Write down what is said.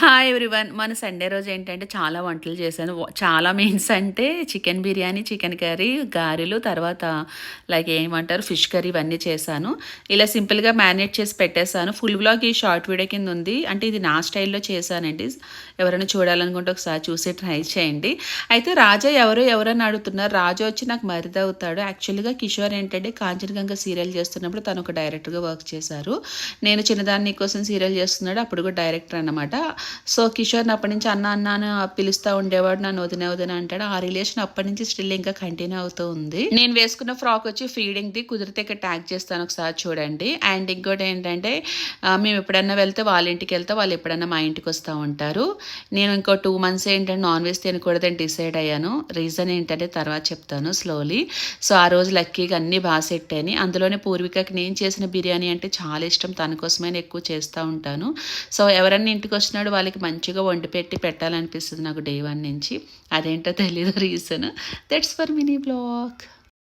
Hi everyone మన Sunday రోజు ఏంటంటే చాలా వంటలు చేశాను. చాలా మీన్స్ అంటే చికెన్ బిర్యానీ చికెన్ కర్రీ గారెలు తర్వాత లైక్ ఏమంటారు ఫిష్ కర్రీ ఇవన్నీ చేశాను. ఇలా సింపుల్గా మ్యారినేట్ చేసి పెట్టేశాను. ఫుల్ బ్లాగ్ ఈ షార్ట్ వీడియో కింద ఉంది. అంటే ఇది నా స్టైల్లో చేశానండి. ఎవరైనా చూడాలనుకుంటే ఒకసారి చూసి ట్రై చేయండి. అయితే రాజా ఎవరు ఎవరని అడుగుతున్నారు. రాజా వచ్చి నాకు మరిది అవుతాడు. యాక్చువల్గా కిషోర్ ఏంటంటే కాంచనగంగ సీరియల్ చేస్తున్నప్పుడు తను ఒక డైరెక్టర్గా వర్క్ చేశారు. నేను చిన్నదాన్ని కోసం సీరియల్ చేస్తున్నాడు. అప్పుడు కూడా డైరెక్టర్ అనమాట సో కిషోర్ని అప్పటి నుంచి అన్న అన్న అని పిలుస్తూ ఉండేవాడు నన్ను వదిన వదిన అంటాడు. ఆ రిలేషన్ అప్పటి నుంచి స్టిల్ ఇంకా కంటిన్యూ అవుతూ ఉంది. నేను వేసుకున్న ఫ్రాక్ వచ్చి ఫీడింగ్ ది కుదిరితే ఇక్కడ ట్యాగ్ చేస్తాను ఒకసారి చూడండి. అండ్ ఇంకోటి ఏంటంటే మేము ఎప్పుడన్నా వెళ్తే వాళ్ళ ఇంటికి వెళ్తే వాళ్ళు ఎప్పుడన్నా మా ఇంటికి వస్తూ ఉంటారు. నేను ఇంకో టూ మంత్స్ ఏంటంటే నాన్ వెజ్ తినకూడదని డిసైడ్ అయ్యాను. రీజన్ ఏంటంటే తర్వాత చెప్తాను స్లోలీ సో ఆ రోజు లక్కీగా అన్నీ బాగా సెట్ అయినాయి. అందులోనే పూర్వికకి నేను చేసిన బిర్యానీ అంటే చాలా ఇష్టం. తన కోసమైనా ఎక్కువ చేస్తూ ఉంటాను. సో ఎవరన్నా ఇంటికి వచ్చినాడు వాళ్ళకి మంచిగా వండి పెట్టి పెట్టాలనిపిస్తుంది నాకు డే వన్ నుంచి. అదేంటో తెలియదు reason that's for mini blog